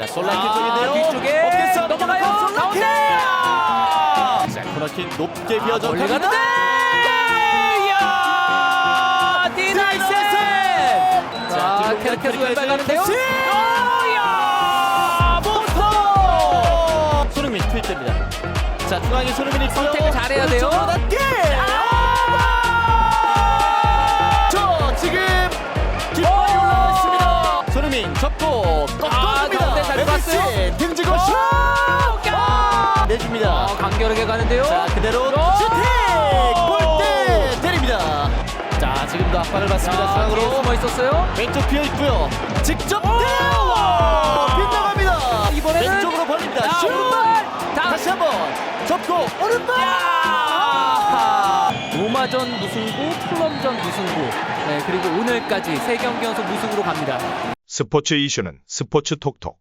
자, 솔라킨 아, 쪽인데요. 뒤쪽에 어깨 싸움 넘어가요. 솔라킨. 가운데. 자, 코너킥 높게 비어져 멀리 갑니다. 가는데. 이야, 디나이센. 자, 케르케스 왼발 가는데요. 패스. 오야, 모터. 손흥민 투입됩니다. 자, 중앙에 손흥민이. 선택을 잘해야 돼요. 내줍니다. 아, 간결하게 가는데요. 자 그대로 오! 슈팅 골대 때립니다. 자 지금도 압박을 받습니다. 자, 뒤에 중앙으로 숨어 있었어요. 왼쪽 비어 있고요. 직접 때려 빗나갑니다. 이번에는 왼쪽으로 벌립니다. 자, 슛 오른발. 다- 다시 한번 접고 오른발. 야! 로마전 무승부, 플럼전 무승부, 네, 그리고 오늘까지 세 경기 연속 무승으로 갑니다. 스포츠 이슈는 스포츠 톡톡